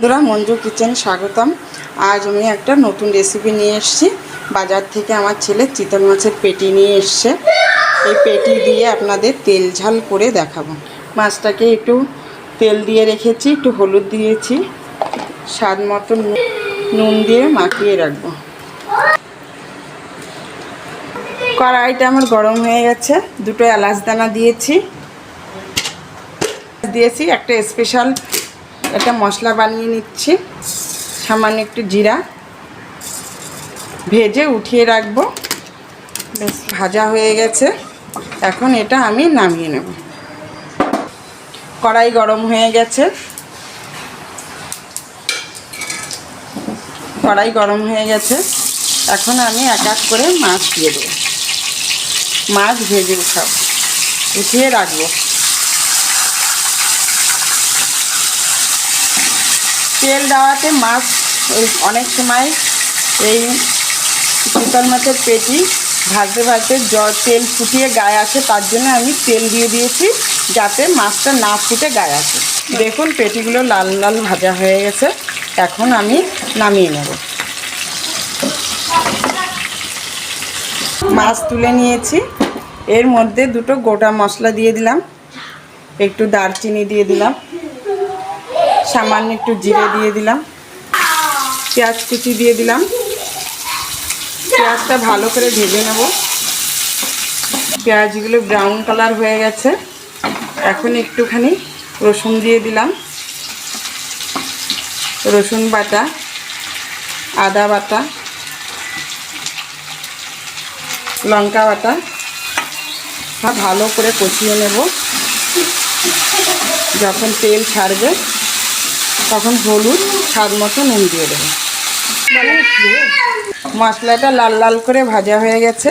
বন্ধুরা, মঞ্জু কিচেন স্বাগতম। আজ আমি একটা নতুন রেসিপি নিয়ে এসেছি। বাজার থেকে আমার ছেলে চিতল মাছের পেটি নিয়ে এসছে। এই পেটি দিয়ে আপনাদের তেল ঝাল করে দেখাবো। মাছটাকে একটু তেল দিয়ে রেখেছি, একটু হলুদ দিয়েছি। স্বাদ মতো নুন- দিয়ে মাখিয়ে রাখব। কড়াইটা আমার গরম হয়ে গেছে। দুটো এলাচ দানা দিয়েছি। দিয়েছি একটা স্পেশাল একটা মশলা বানিয়ে নিচ্ছি। সামান্য একটু জিরা। ভেজে উঠিয়ে রাখব। বেশ, ভাজা হয়ে গেছে। এখন এটা আমি নামিয়ে নেব। কড়াই গরম হয়ে গেছে। কড়াই গরম হয়ে গেছে। এখন আমি এক এক করে মাছ দিয়ে দেবো। মাছ ভেজে উঠাবো উঠিয়ে রাখব। তেল দেওয়াতে মাছ অনেক সময় এই চিতল মাছের পেটি ভাজতে ভাজতে জ, তেল ফুটিয়ে গায়ে আসে, তার জন্য আমি তেল দিয়ে দিয়েছি যাতে মাছটা না ফুটে গায়ে আসে। দেখুন, পেটিগুলো লাল লাল ভাজা হয়ে গেছে। এখন আমি নামিয়ে নেব। মাছ তুলে নিয়েছি। এর মধ্যে দুটো গোটা মশলা দিয়ে দিলাম। একটু দারচিনি দিয়ে দিলাম। সামান্য একটু জিরে দিয়ে দিলাম। পেঁয়াজ কুচি দিয়ে দিলাম। পেঁয়াজটা ভালো করে ভেজে নেব। পেঁয়াজগুলো ব্রাউন কালার হয়ে গেছে। এখন একটুখানি রসুন দিয়ে দিলাম। রসুন বাটা, আদা বাটা, লঙ্কা বাটা ভালো করে কষিয়ে নেব। যখন তেল ছাড়বে তখন হলুদ স্বাদ মতো নুন দিয়ে দেবো। মশলাটা লাল লাল করে ভাজা হয়ে গেছে।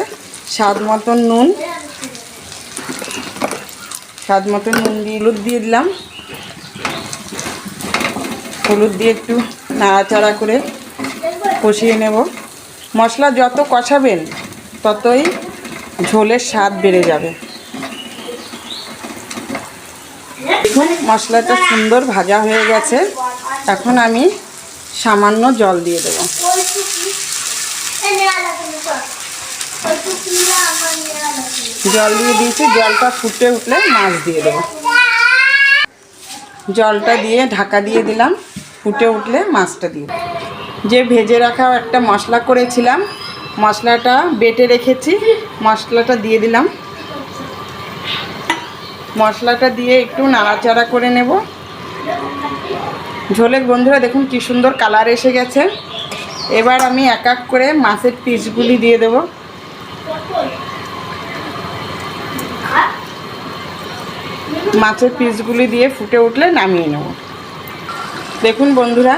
স্বাদ মতন নুন। স্বাদ মতন নুন দিয়ে হলুদ দিয়ে দিলাম। হলুদ দিয়ে একটু নাড়াচাড়া করে কষিয়ে নেব। মশলা যত কষাবেন, ততই ঝোলের স্বাদ বেড়ে যাবে। দেখুন, মশলাটা সুন্দর ভাজা হয়ে গেছে। এখন আমি সামান্য জল দিয়ে দেব। জল দিয়ে দিয়েছি, জলটা ফুটে উঠলে মাছ দিয়ে দেবো। জলটা দিয়ে ঢাকা দিয়ে দিলাম, ফুটে উঠলে মাছটা দিয়ে। যে ভেজে রাখা একটা মশলা করেছিলাম, মশলাটা বেটে রেখেছি, মশলাটা দিয়ে দিলাম। মশলাটা দিয়ে একটু নাড়াচাড়া করে নেব। ঝোলের বন্ধুরা, দেখুন কি সুন্দর কালার এসে গেছে। এবার আমি এক এক করে মাছের পিসগুলি দিয়ে দেব। মাছের পিসগুলি দিয়ে ফুটে উঠলে নামিয়ে নেব। দেখুন বন্ধুরা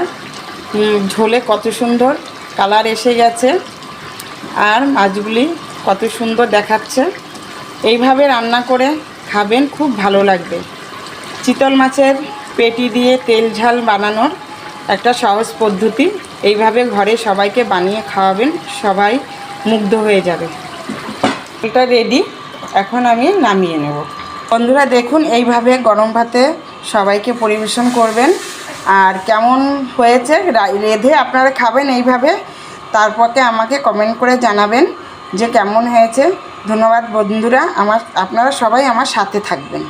ঝোলে কত সুন্দর কালার এসে গেছে আর মাছগুলি কত সুন্দর দেখাচ্ছে। এইভাবে রান্না করে খাবেন, খুব ভালো লাগবে। চিতল মাছের পেটি দিয়ে তেল ঝাল বানানোর একটা সহজ পদ্ধতি। এইভাবে ঘরে সবাইকে বানিয়ে খাওয়াবেন, সবাই মুগ্ধ হয়ে যাবে। এটা রেডি এখন আমি নামিয়ে নেব। বন্ধুরা, দেখুন, এইভাবে গরম ভাতে সবাইকে পরিবেশন করবেন। আর কেমন হয়েছে রেঁধে আপনারা খাবেন এইভাবে। তারপরে আমাকে কমেন্ট করে জানাবেন যে কেমন হয়েছে। ধন্যবাদ বন্ধুরা আমার আপনারা সবাই আমার সাথে থাকবেন।